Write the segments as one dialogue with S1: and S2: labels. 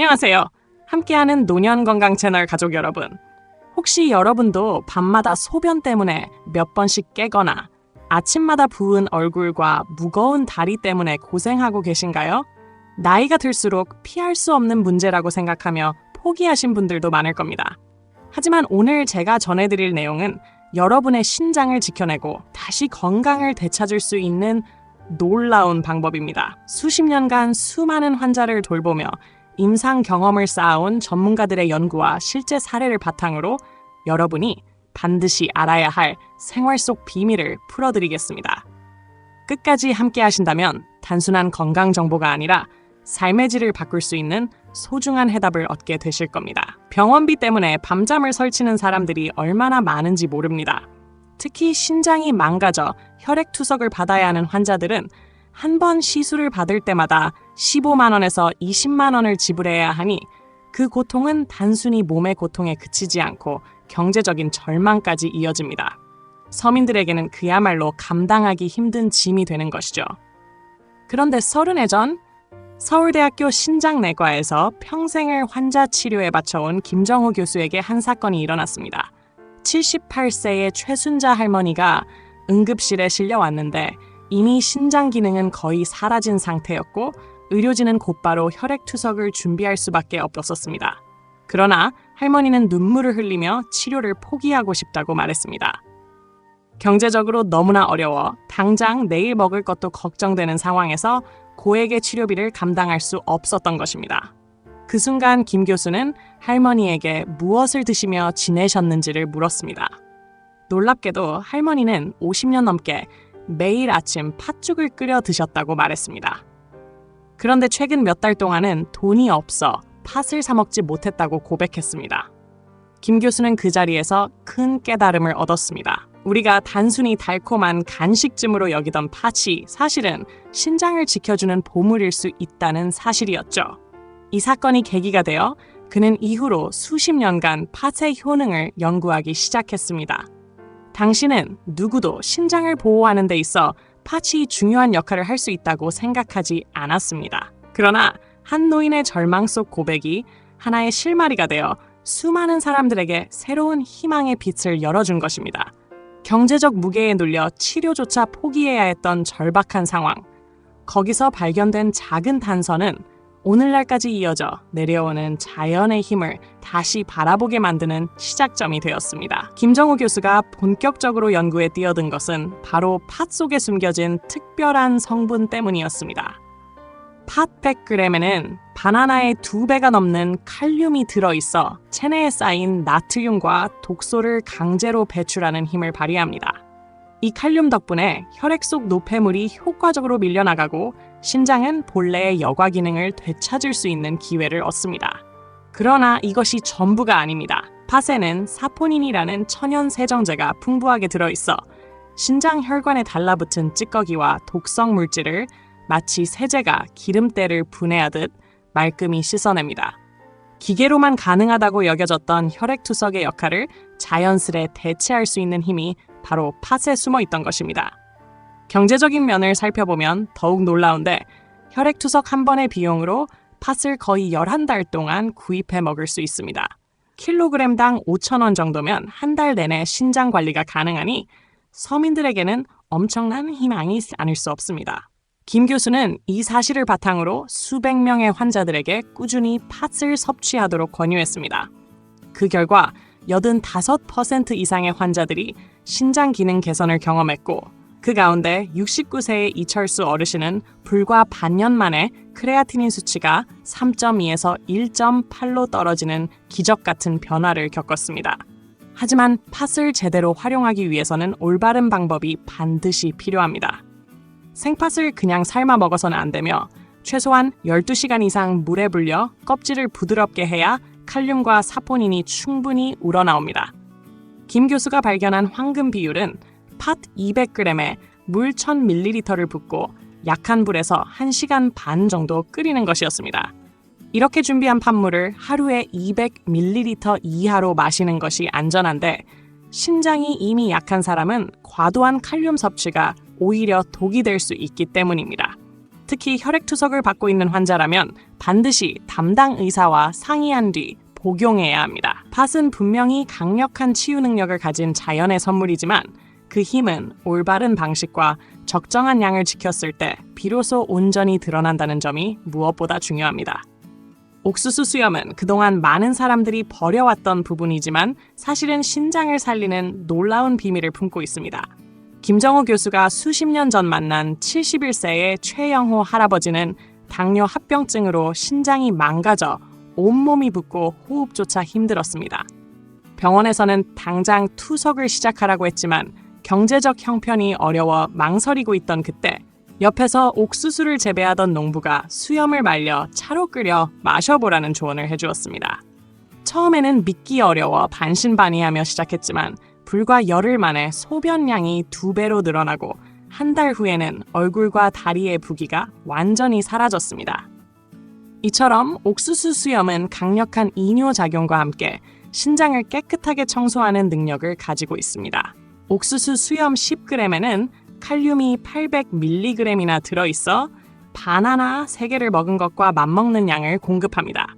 S1: 안녕하세요. 함께하는 노년 건강 채널 가족 여러분. 혹시 여러분도 밤마다 소변 때문에 몇 번씩 깨거나 아침마다 부은 얼굴과 무거운 다리 때문에 고생하고 계신가요? 나이가 들수록 피할 수 없는 문제라고 생각하며 포기하신 분들도 많을 겁니다. 하지만 오늘 제가 전해드릴 내용은 여러분의 신장을 지켜내고 다시 건강을 되찾을 수 있는 놀라운 방법입니다. 수십 년간 수많은 환자를 돌보며 임상 경험을 쌓아온 전문가들의 연구와 실제 사례를 바탕으로 여러분이 반드시 알아야 할 생활 속 비밀을 풀어드리겠습니다. 끝까지 함께 하신다면 단순한 건강 정보가 아니라 삶의 질을 바꿀 수 있는 소중한 해답을 얻게 되실 겁니다. 병원비 때문에 밤잠을 설치는 사람들이 얼마나 많은지 모릅니다. 특히 신장이 망가져 혈액 투석을 받아야 하는 환자들은 한 번 시술을 받을 때마다 15만 원에서 20만 원을 지불해야 하니 그 고통은 단순히 몸의 고통에 그치지 않고 경제적인 절망까지 이어집니다. 서민들에게는 그야말로 감당하기 힘든 짐이 되는 것이죠. 그런데 서른해 전 서울대학교 신장내과에서 평생을 환자 치료에 바쳐온 김정호 교수에게 한 사건이 일어났습니다. 78세의 최순자 할머니가 응급실에 실려왔는데 이미 신장 기능은 거의 사라진 상태였고 의료진은 곧바로 혈액 투석을 준비할 수밖에 없었습니다. 그러나 할머니는 눈물을 흘리며 치료를 포기하고 싶다고 말했습니다. 경제적으로 너무나 어려워 당장 내일 먹을 것도 걱정되는 상황에서 고액의 치료비를 감당할 수 없었던 것입니다. 그 순간 김 교수는 할머니에게 무엇을 드시며 지내셨는지를 물었습니다. 놀랍게도 할머니는 50년 넘게 매일 아침 팥죽을 끓여 드셨다고 말했습니다. 그런데 최근 몇 달 동안은 돈이 없어 팥을 사 먹지 못했다고 고백했습니다. 김 교수는 그 자리에서 큰 깨달음을 얻었습니다. 우리가 단순히 달콤한 간식쯤으로 여기던 팥이 사실은 신장을 지켜주는 보물일 수 있다는 사실이었죠. 이 사건이 계기가 되어 그는 이후로 수십 년간 팥의 효능을 연구하기 시작했습니다. 당신은 누구도 신장을 보호하는 데 있어 팥이 중요한 역할을 할 수 있다고 생각하지 않았습니다. 그러나 한 노인의 절망 속 고백이 하나의 실마리가 되어 수많은 사람들에게 새로운 희망의 빛을 열어준 것입니다. 경제적 무게에 눌려 치료조차 포기해야 했던 절박한 상황. 거기서 발견된 작은 단서는 오늘날까지 이어져 내려오는 자연의 힘을 다시 바라보게 만드는 시작점이 되었습니다. 김정우 교수가 본격적으로 연구에 뛰어든 것은 바로 팥 속에 숨겨진 특별한 성분 때문이었습니다. 팥 100g에는 바나나의 두 배가 넘는 칼륨이 들어있어 체내에 쌓인 나트륨과 독소를 강제로 배출하는 힘을 발휘합니다. 이 칼륨 덕분에 혈액 속 노폐물이 효과적으로 밀려나가고 신장은 본래의 여과 기능을 되찾을 수 있는 기회를 얻습니다. 그러나 이것이 전부가 아닙니다. 팥에는 사포닌이라는 천연 세정제가 풍부하게 들어있어 신장 혈관에 달라붙은 찌꺼기와 독성 물질을 마치 세제가 기름때를 분해하듯 말끔히 씻어냅니다. 기계로만 가능하다고 여겨졌던 혈액투석의 역할을 자연스레 대체할 수 있는 힘이 바로 팥에 숨어 있던 것입니다. 경제적인 면을 살펴보면 더욱 놀라운데 혈액투석 한 번의 비용으로 팥을 거의 11달 동안 구입해 먹을 수 있습니다. 킬로그램당 5,000원 정도면 한 달 내내 신장 관리가 가능하니 서민들에게는 엄청난 희망이 아닐 수 없습니다. 김 교수는 이 사실을 바탕으로 수백 명의 환자들에게 꾸준히 팥을 섭취하도록 권유했습니다. 그 결과 85% 이상의 환자들이 신장 기능 개선을 경험했고 그 가운데 69세의 이철수 어르신은 불과 반년 만에 크레아티닌 수치가 3.2에서 1.8로 떨어지는 기적 같은 변화를 겪었습니다. 하지만 팥을 제대로 활용하기 위해서는 올바른 방법이 반드시 필요합니다. 생팥을 그냥 삶아 먹어서는 안 되며 최소한 12시간 이상 물에 불려 껍질을 부드럽게 해야 칼륨과 사포닌이 충분히 우러나옵니다. 김 교수가 발견한 황금 비율은 팥 200g에 물 1000ml를 붓고 약한 불에서 1시간 반 정도 끓이는 것이었습니다. 이렇게 준비한 팥물을 하루에 200ml 이하로 마시는 것이 안전한데 신장이 이미 약한 사람은 과도한 칼륨 섭취가 오히려 독이 될 수 있기 때문입니다. 특히 혈액투석을 받고 있는 환자라면 반드시 담당 의사와 상의한 뒤 복용해야 합니다. 팥은 분명히 강력한 치유 능력을 가진 자연의 선물이지만 그 힘은 올바른 방식과 적정한 양을 지켰을 때 비로소 온전히 드러난다는 점이 무엇보다 중요합니다. 옥수수 수염은 그동안 많은 사람들이 버려왔던 부분이지만 사실은 신장을 살리는 놀라운 비밀을 품고 있습니다. 김정호 교수가 수십 년 전 만난 71세의 최영호 할아버지는 당뇨 합병증으로 신장이 망가져 온몸이 붓고 호흡조차 힘들었습니다. 병원에서는 당장 투석을 시작하라고 했지만 경제적 형편이 어려워 망설이고 있던 그때 옆에서 옥수수를 재배하던 농부가 수염을 말려 차로 끓여 마셔보라는 조언을 해주었습니다. 처음에는 믿기 어려워 반신반의하며 시작했지만 불과 열흘 만에 소변량이 두 배로 늘어나고 한 달 후에는 얼굴과 다리의 부기가 완전히 사라졌습니다. 이처럼 옥수수 수염은 강력한 이뇨 작용과 함께 신장을 깨끗하게 청소하는 능력을 가지고 있습니다. 옥수수 수염 10g에는 칼륨이 800mg이나 들어있어 바나나 3개를 먹은 것과 맞먹는 양을 공급합니다.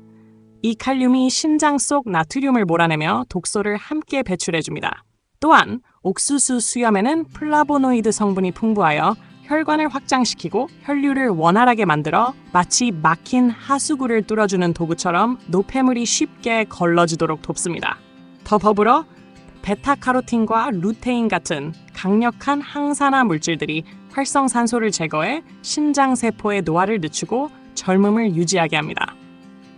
S1: 이 칼륨이 신장 속 나트륨을 몰아내며 독소를 함께 배출해줍니다. 또한 옥수수 수염에는 플라보노이드 성분이 풍부하여 혈관을 확장시키고 혈류를 원활하게 만들어 마치 막힌 하수구를 뚫어주는 도구처럼 노폐물이 쉽게 걸러지도록 돕습니다. 더 더불어 베타카로틴과 루테인 같은 강력한 항산화 물질들이 활성산소를 제거해 신장 세포의 노화를 늦추고 젊음을 유지하게 합니다.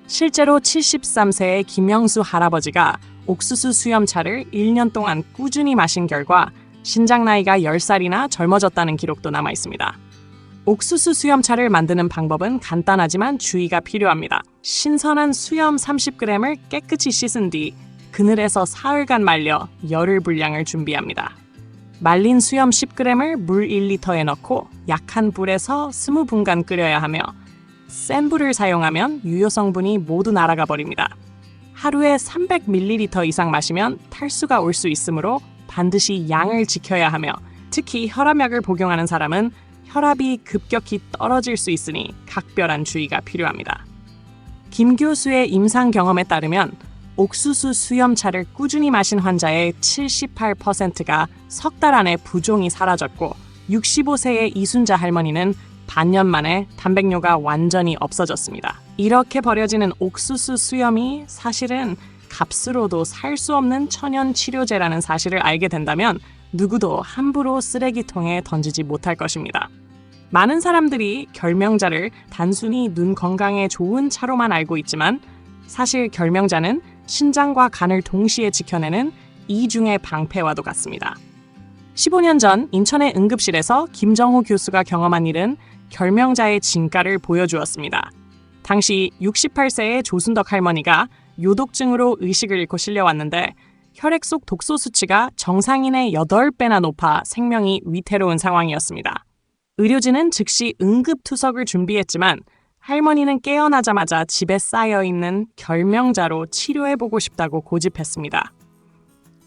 S1: 실제로 73세의 김영수 할아버지가 옥수수 수염차를 1년 동안 꾸준히 마신 결과 신장 나이가 10살이나 젊어졌다는 기록도 남아 있습니다. 옥수수 수염차를 만드는 방법은 간단하지만 주의가 필요합니다. 신선한 수염 30g을 깨끗이 씻은 뒤 그늘에서 사흘간 말려 열흘 분량을 준비합니다. 말린 수염 10g을 물 1리터에 넣고 약한 불에서 20분간 끓여야 하며 센 불을 사용하면 유효 성분이 모두 날아가 버립니다. 하루에 300ml 이상 마시면 탈수가 올 수 있으므로 반드시 양을 지켜야 하며 특히 혈압약을 복용하는 사람은 혈압이 급격히 떨어질 수 있으니 각별한 주의가 필요합니다. 김 교수의 임상 경험에 따르면 옥수수 수염차를 꾸준히 마신 환자의 78%가 석 달 안에 부종이 사라졌고 65세의 이순자 할머니는 반년 만에 단백뇨가 완전히 없어졌습니다. 이렇게 버려지는 옥수수 수염이 사실은 값으로도 살 수 없는 천연 치료제라는 사실을 알게 된다면 누구도 함부로 쓰레기통에 던지지 못할 것입니다. 많은 사람들이 결명자를 단순히 눈 건강에 좋은 차로만 알고 있지만 사실 결명자는 신장과 간을 동시에 지켜내는 이중의 방패와도 같습니다. 15년 전 인천의 응급실에서 김정호 교수가 경험한 일은 결명자의 진가를 보여주었습니다. 당시 68세의 조순덕 할머니가 요독증으로 의식을 잃고 실려왔는데 혈액 속 독소 수치가 정상인의 8배나 높아 생명이 위태로운 상황이었습니다. 의료진은 즉시 응급 투석을 준비했지만 할머니는 깨어나자마자 집에 쌓여 있는 결명자로 치료해보고 싶다고 고집했습니다.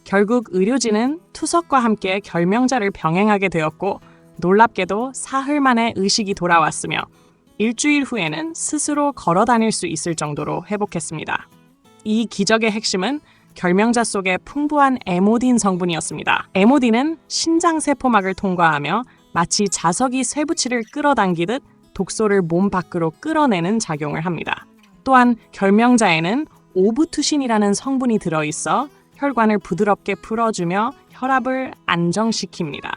S1: 결국 의료진은 투석과 함께 결명자를 병행하게 되었고 놀랍게도 사흘 만에 의식이 돌아왔으며 일주일 후에는 스스로 걸어 다닐 수 있을 정도로 회복했습니다. 이 기적의 핵심은 결명자 속에 풍부한 에모딘 성분이었습니다. 에모딘은 신장 세포막을 통과하며 마치 자석이 쇠붙이를 끌어당기듯 독소를 몸 밖으로 끌어내는 작용을 합니다. 또한 결명자에는 오부투신이라는 성분이 들어있어 혈관을 부드럽게 풀어주며 혈압을 안정시킵니다.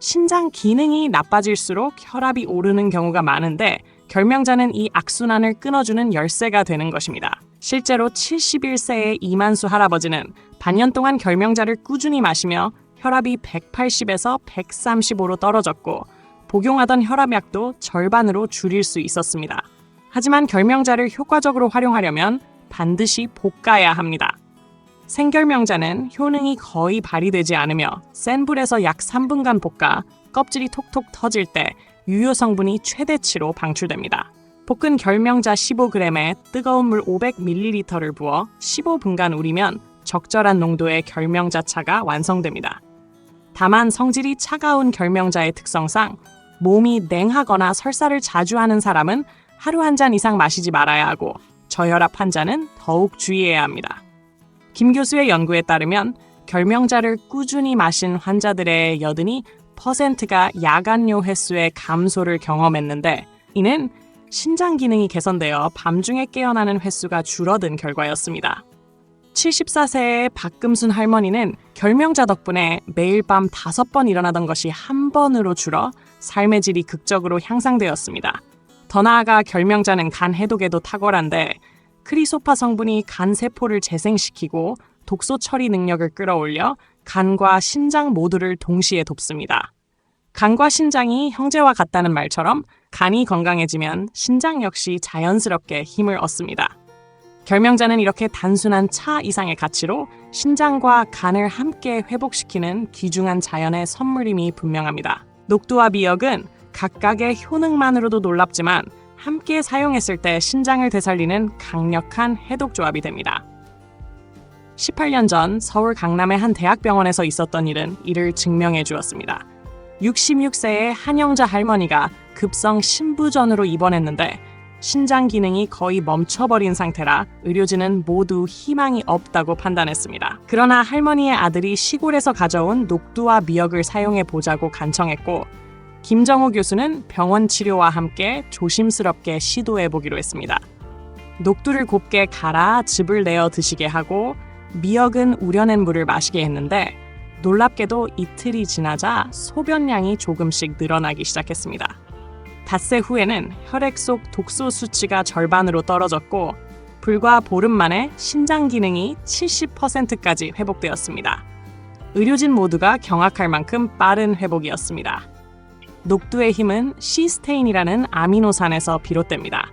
S1: 신장 기능이 나빠질수록 혈압이 오르는 경우가 많은데 결명자는 이 악순환을 끊어주는 열쇠가 되는 것입니다. 실제로 71세의 이만수 할아버지는 반년 동안 결명자를 꾸준히 마시며 혈압이 180에서 135로 떨어졌고 복용하던 혈압약도 절반으로 줄일 수 있었습니다. 하지만 결명자를 효과적으로 활용하려면 반드시 볶아야 합니다. 생결명자는 효능이 거의 발휘되지 않으며 센 불에서 약 3분간 볶아 껍질이 톡톡 터질 때 유효 성분이 최대치로 방출됩니다. 볶은 결명자 15g에 뜨거운 물 500ml를 부어 15분간 우리면 적절한 농도의 결명자 차가 완성됩니다. 다만 성질이 차가운 결명자의 특성상 몸이 냉하거나 설사를 자주 하는 사람은 하루 한 잔 이상 마시지 말아야 하고 저혈압 환자는 더욱 주의해야 합니다. 김 교수의 연구에 따르면 결명자를 꾸준히 마신 환자들의 여든이 퍼센트가 야간요 횟수의 감소를 경험했는데 이는 신장 기능이 개선되어 밤중에 깨어나는 횟수가 줄어든 결과였습니다. 74세의 박금순 할머니는 결명자 덕분에 매일 밤 다섯 번 일어나던 것이 한 번으로 줄어 삶의 질이 극적으로 향상되었습니다. 더 나아가 결명자는 간 해독에도 탁월한데 크리소파 성분이 간 세포를 재생시키고 독소 처리 능력을 끌어올려 간과 신장 모두를 동시에 돕습니다. 간과 신장이 형제와 같다는 말처럼 간이 건강해지면 신장 역시 자연스럽게 힘을 얻습니다. 결명자는 이렇게 단순한 차 이상의 가치로 신장과 간을 함께 회복시키는 귀중한 자연의 선물임이 분명합니다. 녹두와 미역은 각각의 효능만으로도 놀랍지만 함께 사용했을 때 신장을 되살리는 강력한 해독 조합이 됩니다. 18년 전 서울 강남의 한 대학병원에서 있었던 일은 이를 증명해 주었습니다. 66세의 한영자 할머니가 급성 신부전으로 입원했는데 신장 기능이 거의 멈춰버린 상태라 의료진은 모두 희망이 없다고 판단했습니다. 그러나 할머니의 아들이 시골에서 가져온 녹두와 미역을 사용해 보자고 간청했고 김정호 교수는 병원 치료와 함께 조심스럽게 시도해 보기로 했습니다. 녹두를 곱게 갈아 즙을 내어 드시게 하고 미역은 우려낸 물을 마시게 했는데 놀랍게도 이틀이 지나자 소변량이 조금씩 늘어나기 시작했습니다. 닷새 후에는 혈액 속 독소 수치가 절반으로 떨어졌고 불과 보름 만에 신장 기능이 70%까지 회복되었습니다. 의료진 모두가 경악할 만큼 빠른 회복이었습니다. 녹두의 힘은 시스테인이라는 아미노산에서 비롯됩니다.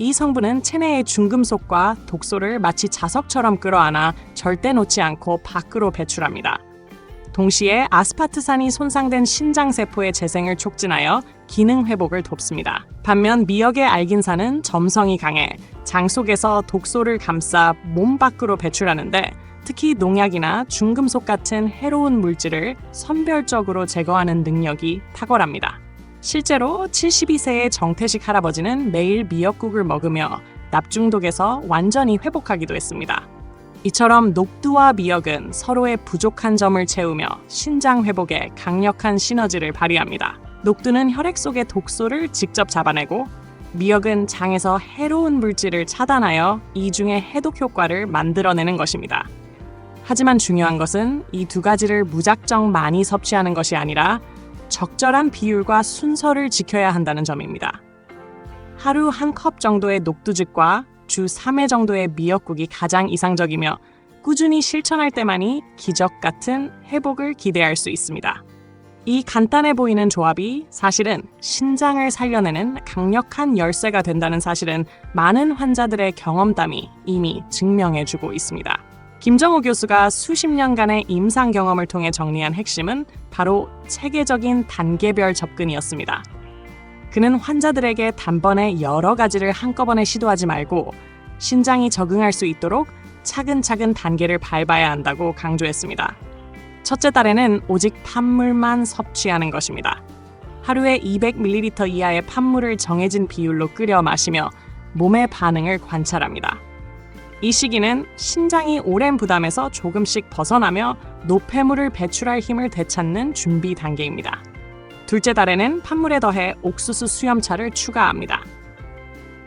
S1: 이 성분은 체내의 중금속과 독소를 마치 자석처럼 끌어안아 절대 놓지 않고 밖으로 배출합니다. 동시에 아스파트산이 손상된 신장 세포의 재생을 촉진하여 기능 회복을 돕습니다. 반면 미역의 알긴산은 점성이 강해 장 속에서 독소를 감싸 몸 밖으로 배출하는데 특히 농약이나 중금속 같은 해로운 물질을 선별적으로 제거하는 능력이 탁월합니다. 실제로 72세의 정태식 할아버지는 매일 미역국을 먹으며 납중독에서 완전히 회복하기도 했습니다. 이처럼 녹두와 미역은 서로의 부족한 점을 채우며 신장 회복에 강력한 시너지를 발휘합니다. 녹두는 혈액 속의 독소를 직접 잡아내고 미역은 장에서 해로운 물질을 차단하여 이중의 해독 효과를 만들어내는 것입니다. 하지만 중요한 것은 이 두 가지를 무작정 많이 섭취하는 것이 아니라 적절한 비율과 순서를 지켜야 한다는 점입니다. 하루 한 컵 정도의 녹두즙과 주 3회 정도의 미역국이 가장 이상적이며 꾸준히 실천할 때만이 기적 같은 회복을 기대할 수 있습니다. 이 간단해 보이는 조합이 사실은 신장을 살려내는 강력한 열쇠가 된다는 사실은 많은 환자들의 경험담이 이미 증명해주고 있습니다. 김정호 교수가 수십 년간의 임상 경험을 통해 정리한 핵심은 바로 체계적인 단계별 접근이었습니다. 그는 환자들에게 단번에 여러 가지를 한꺼번에 시도하지 말고 신장이 적응할 수 있도록 차근차근 단계를 밟아야 한다고 강조했습니다. 첫째 달에는 오직 판물만 섭취하는 것입니다. 하루에 200ml 이하의 판물을 정해진 비율로 끓여 마시며 몸의 반응을 관찰합니다. 이 시기는 신장이 오랜 부담에서 조금씩 벗어나며 노폐물을 배출할 힘을 되찾는 준비 단계입니다. 둘째 달에는 판물에 더해 옥수수 수염차를 추가합니다.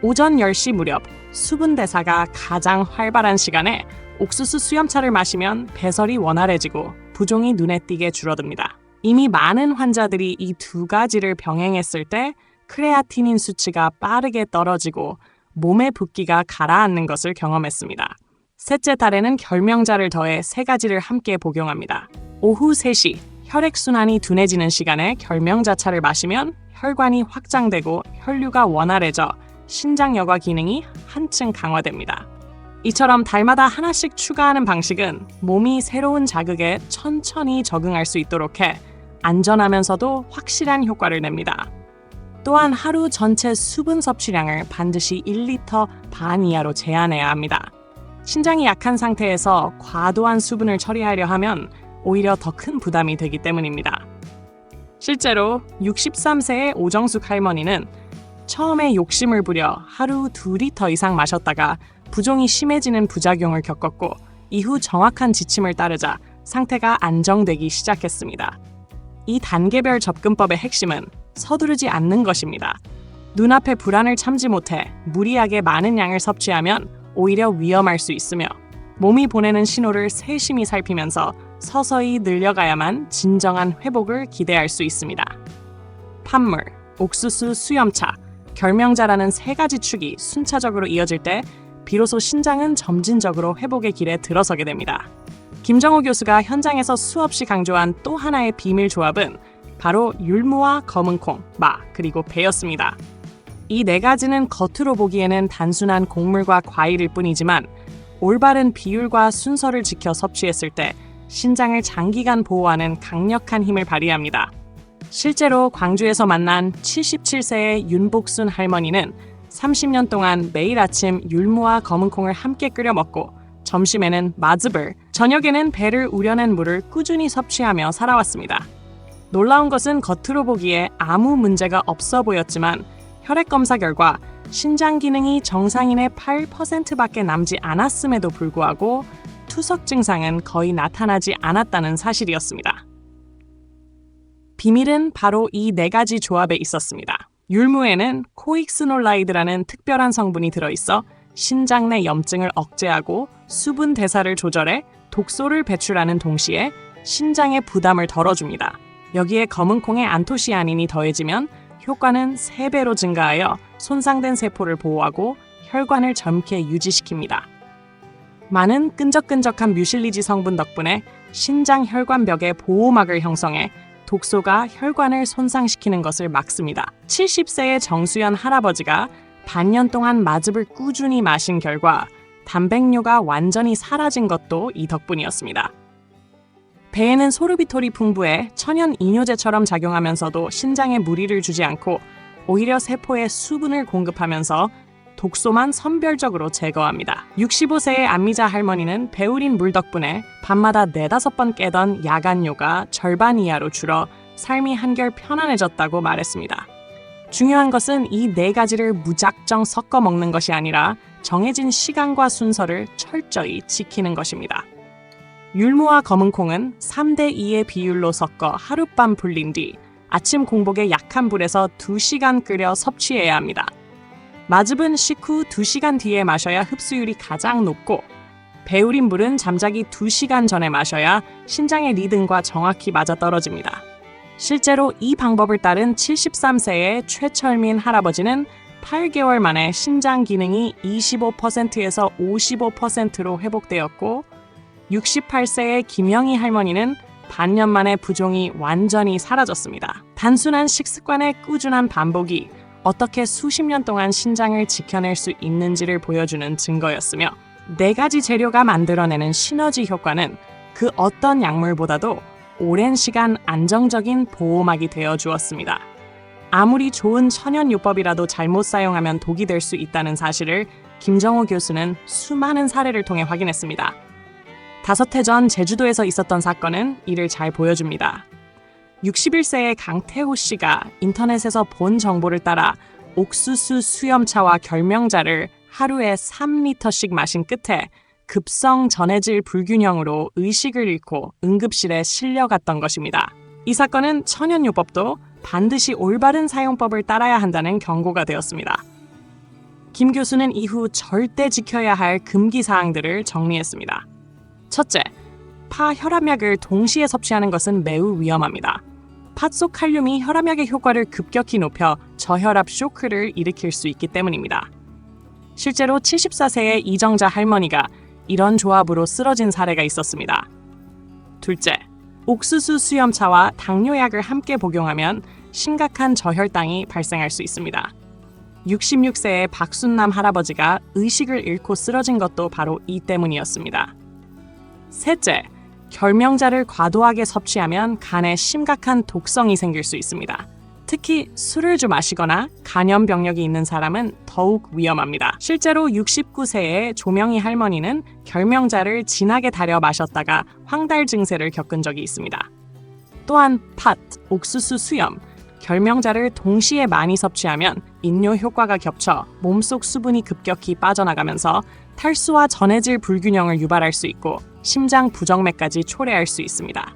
S1: 오전 10시 무렵 수분 대사가 가장 활발한 시간에 옥수수 수염차를 마시면 배설이 원활해지고 부종이 눈에 띄게 줄어듭니다. 이미 많은 환자들이 이 두 가지를 병행했을 때 크레아티닌 수치가 빠르게 떨어지고 몸의 붓기가 가라앉는 것을 경험했습니다. 셋째 달에는 결명자를 더해 세 가지를 함께 복용합니다. 오후 3시 혈액순환이 둔해지는 시간에 결명자차를 마시면 혈관이 확장되고 혈류가 원활해져 신장 여과 기능이 한층 강화됩니다. 이처럼 달마다 하나씩 추가하는 방식은 몸이 새로운 자극에 천천히 적응할 수 있도록 해 안전하면서도 확실한 효과를 냅니다. 또한 하루 전체 수분 섭취량을 반드시 1리터 반 이하로 제한해야 합니다. 신장이 약한 상태에서 과도한 수분을 처리하려 하면 오히려 더 큰 부담이 되기 때문입니다. 실제로 63세의 오정숙 할머니는 처음에 욕심을 부려 하루 두 리터 이상 마셨다가 부종이 심해지는 부작용을 겪었고 이후 정확한 지침을 따르자 상태가 안정되기 시작했습니다. 이 단계별 접근법의 핵심은 서두르지 않는 것입니다. 눈앞의 불안을 참지 못해 무리하게 많은 양을 섭취하면 오히려 위험할 수 있으며 몸이 보내는 신호를 세심히 살피면서 서서히 늘려가야만 진정한 회복을 기대할 수 있습니다. 판물, 옥수수, 수염차, 결명자라는 세 가지 축이 순차적으로 이어질 때 비로소 신장은 점진적으로 회복의 길에 들어서게 됩니다. 김정호 교수가 현장에서 수없이 강조한 또 하나의 비밀 조합은 바로 율무와 검은콩, 마, 그리고 배였습니다. 이 네 가지는 겉으로 보기에는 단순한 곡물과 과일일 뿐이지만 올바른 비율과 순서를 지켜 섭취했을 때 신장을 장기간 보호하는 강력한 힘을 발휘합니다. 실제로 광주에서 만난 77세의 윤복순 할머니는 30년 동안 매일 아침 율무와 검은콩을 함께 끓여 먹고 점심에는 마즙을, 저녁에는 배를 우려낸 물을 꾸준히 섭취하며 살아왔습니다. 놀라운 것은 겉으로 보기에 아무 문제가 없어 보였지만 혈액 검사 결과 신장 기능이 정상인의 8%밖에 남지 않았음에도 불구하고 투석 증상은 거의 나타나지 않았다는 사실이었습니다. 비밀은 바로 이 네 가지 조합에 있었습니다. 율무에는 코익스놀라이드라는 특별한 성분이 들어있어 신장 내 염증을 억제하고 수분 대사를 조절해 독소를 배출하는 동시에 신장의 부담을 덜어줍니다. 여기에 검은콩의 안토시아닌이 더해지면 효과는 3배로 증가하여 손상된 세포를 보호하고 혈관을 젊게 유지시킵니다. 많은 끈적끈적한 뮤실리지 성분 덕분에 신장 혈관벽에 보호막을 형성해 독소가 혈관을 손상시키는 것을 막습니다. 70세의 정수연 할아버지가 반년 동안 마즙을 꾸준히 마신 결과 단백뇨가 완전히 사라진 것도 이 덕분이었습니다. 배에는 소르비톨이 풍부해 천연 이뇨제처럼 작용하면서도 신장에 무리를 주지 않고 오히려 세포에 수분을 공급하면서 독소만 선별적으로 제거합니다. 65세의 안미자 할머니는 배우린 물 덕분에 밤마다 네다섯 번 깨던 야간 요가 절반 이하로 줄어 삶이 한결 편안해졌다고 말했습니다. 중요한 것은 이 네 가지를 무작정 섞어 먹는 것이 아니라 정해진 시간과 순서를 철저히 지키는 것입니다. 율무와 검은콩은 3대 2의 비율로 섞어 하룻밤 불린 뒤 아침 공복에 약한 불에서 2시간 끓여 섭취해야 합니다. 마즙은 식후 2시간 뒤에 마셔야 흡수율이 가장 높고 배우린 물은 잠자기 2시간 전에 마셔야 신장의 리듬과 정확히 맞아떨어집니다. 실제로 이 방법을 따른 73세의 최철민 할아버지는 8개월 만에 신장 기능이 25%에서 55%로 회복되었고 68세의 김영희 할머니는 반년 만에 부종이 완전히 사라졌습니다. 단순한 식습관의 꾸준한 반복이 어떻게 수십 년 동안 신장을 지켜낼 수 있는지를 보여주는 증거였으며 네 가지 재료가 만들어내는 시너지 효과는 그 어떤 약물보다도 오랜 시간 안정적인 보호막이 되어 주었습니다. 아무리 좋은 천연요법이라도 잘못 사용하면 독이 될 수 있다는 사실을 김정호 교수는 수많은 사례를 통해 확인했습니다. 다섯 해 전 제주도에서 있었던 사건은 이를 잘 보여줍니다. 61세의 강태호 씨가 인터넷에서 본 정보를 따라 옥수수 수염차와 결명자를 하루에 3리터씩 마신 끝에 급성 전해질 불균형으로 의식을 잃고 응급실에 실려갔던 것입니다. 이 사건은 천연요법도 반드시 올바른 사용법을 따라야 한다는 경고가 되었습니다. 김 교수는 이후 절대 지켜야 할 금기 사항들을 정리했습니다. 첫째, 파 혈압약을 동시에 섭취하는 것은 매우 위험합니다. 팥속 칼륨이 혈압약의 효과를 급격히 높여 저혈압 쇼크를 일으킬 수 있기 때문입니다. 실제로 74세의 이정자 할머니가 이런 조합으로 쓰러진 사례가 있었습니다. 둘째, 옥수수 수염차와 당뇨약을 함께 복용하면 심각한 저혈당이 발생할 수 있습니다. 66세의 박순남 할아버지가 의식을 잃고 쓰러진 것도 바로 이 때문이었습니다. 셋째, 결명자를 과도하게 섭취하면 간에 심각한 독성이 생길 수 있습니다. 특히 술을 좀 마시거나 간염 병력이 있는 사람은 더욱 위험합니다. 실제로 69세의 조명희 할머니는 결명자를 진하게 달여 마셨다가 황달 증세를 겪은 적이 있습니다. 또한 팥, 옥수수 수염, 결명자를 동시에 많이 섭취하면 인뇨 효과가 겹쳐 몸속 수분이 급격히 빠져나가면서 탈수와 전해질 불균형을 유발할 수 있고 심장 부정맥까지 초래할 수 있습니다.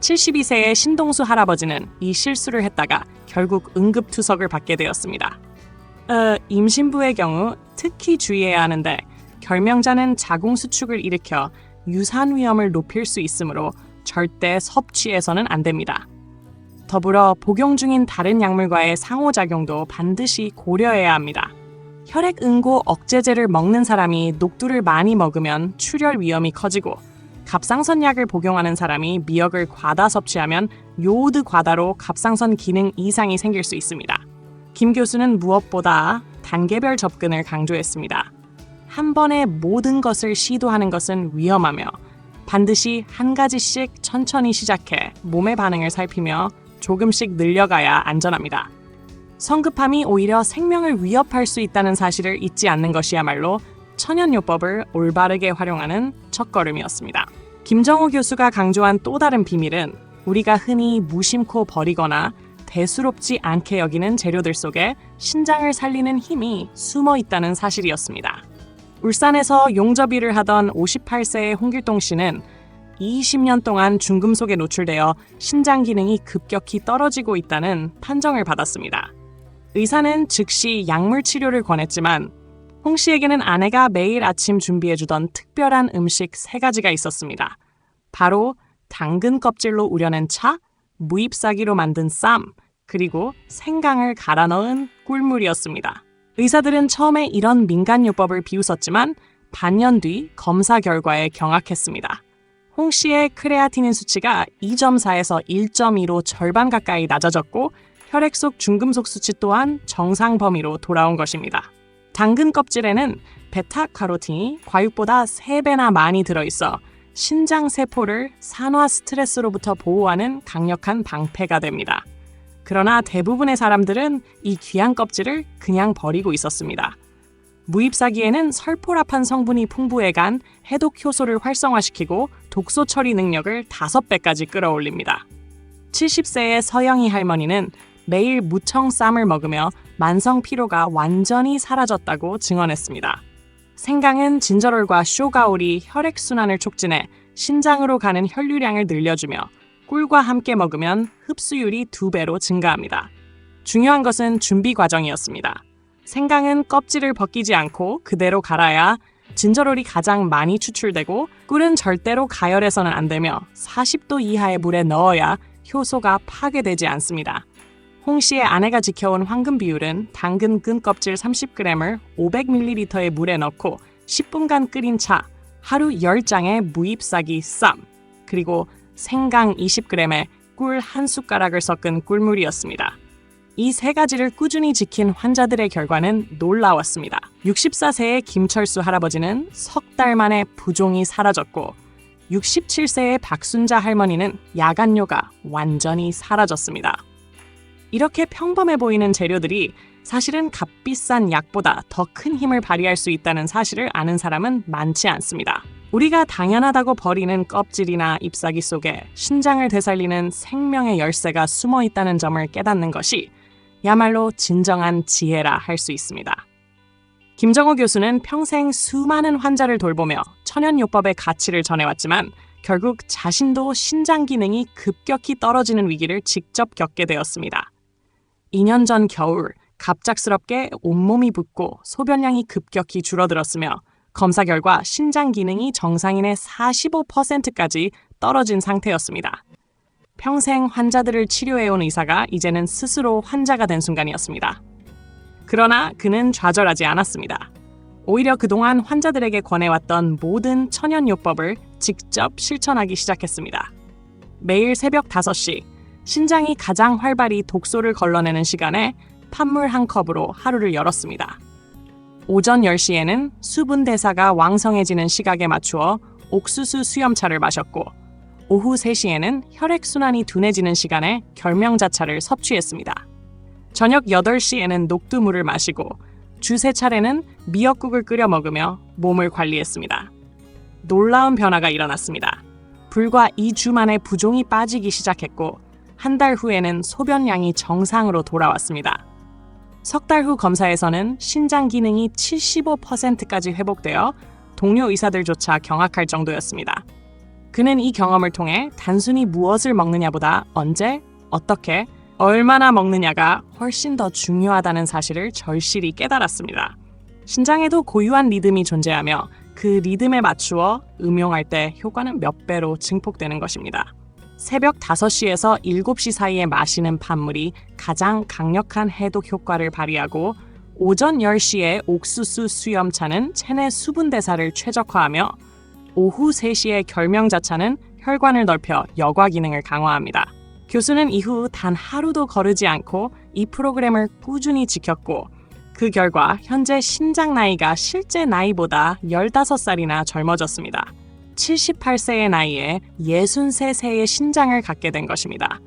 S1: 72세의 신동수 할아버지는 이 실수를 했다가 결국 응급투석을 받게 되었습니다. 어, 임신부의 경우 특히 주의해야 하는데 결명자는 자궁 수축을 일으켜 유산 위험을 높일 수 있으므로 절대 섭취해서는 안 됩니다. 더불어 복용 중인 다른 약물과의 상호작용도 반드시 고려해야 합니다. 혈액 응고 억제제를 먹는 사람이 녹두를 많이 먹으면 출혈 위험이 커지고 갑상선 약을 복용하는 사람이 미역을 과다 섭취하면 요오드 과다로 갑상선 기능 이상이 생길 수 있습니다. 김 교수는 무엇보다 단계별 접근을 강조했습니다. 한 번에 모든 것을 시도하는 것은 위험하며 반드시 한 가지씩 천천히 시작해 몸의 반응을 살피며 조금씩 늘려가야 안전합니다. 성급함이 오히려 생명을 위협할 수 있다는 사실을 잊지 않는 것이야말로 천연요법을 올바르게 활용하는 첫걸음이었습니다. 김정호 교수가 강조한 또 다른 비밀은 우리가 흔히 무심코 버리거나 대수롭지 않게 여기는 재료들 속에 신장을 살리는 힘이 숨어 있다는 사실이었습니다. 울산에서 용접 일을 하던 58세의 홍길동 씨는 20년 동안 중금속에 노출되어 신장 기능이 급격히 떨어지고 있다는 판정을 받았습니다. 의사는 즉시 약물 치료를 권했지만 홍 씨에게는 아내가 매일 아침 준비해주던 특별한 음식 세 가지가 있었습니다. 바로 당근 껍질로 우려낸 차, 무잎사기로 만든 쌈, 그리고 생강을 갈아 넣은 꿀물이었습니다. 의사들은 처음에 이런 민간요법을 비웃었지만 반년 뒤 검사 결과에 경악했습니다. 홍 씨의 크레아티닌 수치가 2.4에서 1.2로 절반 가까이 낮아졌고 혈액 속 중금속 수치 또한 정상 범위로 돌아온 것입니다. 당근 껍질에는 베타카로틴이 과육보다 3배나 많이 들어있어 신장 세포를 산화 스트레스로부터 보호하는 강력한 방패가 됩니다. 그러나 대부분의 사람들은 이 귀한 껍질을 그냥 버리고 있었습니다. 무잎사기에는 설포라판 성분이 풍부해 간 해독 효소를 활성화시키고 독소 처리 능력을 5배까지 끌어올립니다. 70세의 서영희 할머니는 매일 무청 쌈을 먹으며 만성 피로가 완전히 사라졌다고 증언했습니다. 생강은 진저롤과 쇼가올이 혈액순환을 촉진해 신장으로 가는 혈류량을 늘려주며 꿀과 함께 먹으면 흡수율이 두 배로 증가합니다. 중요한 것은 준비 과정이었습니다. 생강은 껍질을 벗기지 않고 그대로 갈아야 진저롤이 가장 많이 추출되고 꿀은 절대로 가열해서는 안 되며 40도 이하의 물에 넣어야 효소가 파괴되지 않습니다. 홍 씨의 아내가 지켜온 황금 비율은 당근 끈 껍질 30g을 500ml의 물에 넣고 10분간 끓인 차, 하루 10장의 무잎사기 쌈, 그리고 생강 20g에 꿀 한 숟가락을 섞은 꿀물이었습니다. 이 세 가지를 꾸준히 지킨 환자들의 결과는 놀라웠습니다. 64세의 김철수 할아버지는 석 달 만에 부종이 사라졌고 67세의 박순자 할머니는 야간 요가 완전히 사라졌습니다. 이렇게 평범해 보이는 재료들이 사실은 값비싼 약보다 더 큰 힘을 발휘할 수 있다는 사실을 아는 사람은 많지 않습니다. 우리가 당연하다고 버리는 껍질이나 잎사귀 속에 신장을 되살리는 생명의 열쇠가 숨어 있다는 점을 깨닫는 것이 야말로 진정한 지혜라 할 수 있습니다. 김정호 교수는 평생 수많은 환자를 돌보며 천연요법의 가치를 전해왔지만 결국 자신도 신장 기능이 급격히 떨어지는 위기를 직접 겪게 되었습니다. 2년 전 겨울 갑작스럽게 온몸이 붓고 소변량이 급격히 줄어들었으며 검사 결과 신장 기능이 정상인의 45%까지 떨어진 상태였습니다. 평생 환자들을 치료해온 의사가 이제는 스스로 환자가 된 순간이었습니다. 그러나 그는 좌절하지 않았습니다. 오히려 그동안 환자들에게 권해왔던 모든 천연요법을 직접 실천하기 시작했습니다. 매일 새벽 5시, 신장이 가장 활발히 독소를 걸러내는 시간에 판물 한 컵으로 하루를 열었습니다. 오전 10시에는 수분 대사가 왕성해지는 시각에 맞추어 옥수수 수염차를 마셨고 오후 3시에는 혈액순환이 둔해지는 시간에 결명자차를 섭취했습니다. 저녁 8시에는 녹두물을 마시고 주세 차례는 미역국을 끓여 먹으며 몸을 관리했습니다. 놀라운 변화가 일어났습니다. 불과 2주 만에 부종이 빠지기 시작했고 한 달 후에는 소변량이 정상으로 돌아왔습니다. 석 달 후 검사에서는 신장 기능이 75%까지 회복되어 동료 의사들조차 경악할 정도였습니다. 그는 이 경험을 통해 단순히 무엇을 먹느냐보다 언제, 어떻게, 얼마나 먹느냐가 훨씬 더 중요하다는 사실을 절실히 깨달았습니다. 신장에도 고유한 리듬이 존재하며 그 리듬에 맞추어 음용할 때 효과는 몇 배로 증폭되는 것입니다. 새벽 5시에서 7시 사이에 마시는 판물이 가장 강력한 해독 효과를 발휘하고 오전 10시에 옥수수 수염차는 체내 수분 대사를 최적화하며 오후 3시에 결명자차는 혈관을 넓혀 여과 기능을 강화합니다. 교수는 이후 단 하루도 거르지 않고 이 프로그램을 꾸준히 지켰고 그 결과 현재 신장 나이가 실제 나이보다 15살이나 젊어졌습니다. 78세의 나이에 63세의 신장을 갖게 된 것입니다.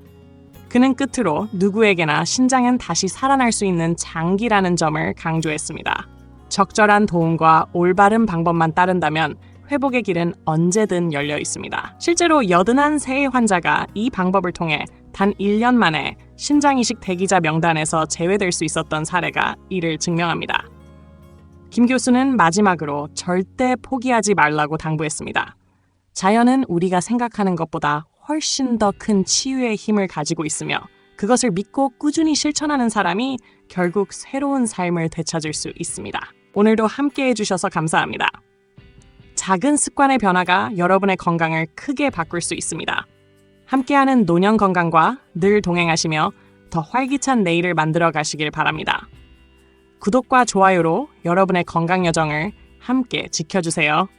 S1: 그는 끝으로 누구에게나 신장은 다시 살아날 수 있는 장기라는 점을 강조했습니다. 적절한 도움과 올바른 방법만 따른다면 회복의 길은 언제든 열려 있습니다. 실제로 81세의 환자가 이 방법을 통해 단 1년 만에 신장 이식 대기자 명단에서 제외될 수 있었던 사례가 이를 증명합니다. 김 교수는 마지막으로 절대 포기하지 말라고 당부했습니다. 자연은 우리가 생각하는 것보다 훨씬 더 큰 치유의 힘을 가지고 있으며 그것을 믿고 꾸준히 실천하는 사람이 결국 새로운 삶을 되찾을 수 있습니다. 오늘도 함께 해주셔서 감사합니다. 작은 습관의 변화가 여러분의 건강을 크게 바꿀 수 있습니다. 함께하는 노년 건강과 늘 동행하시며 더 활기찬 내일을 만들어 가시길 바랍니다. 구독과 좋아요로 여러분의 건강 여정을 함께 지켜주세요.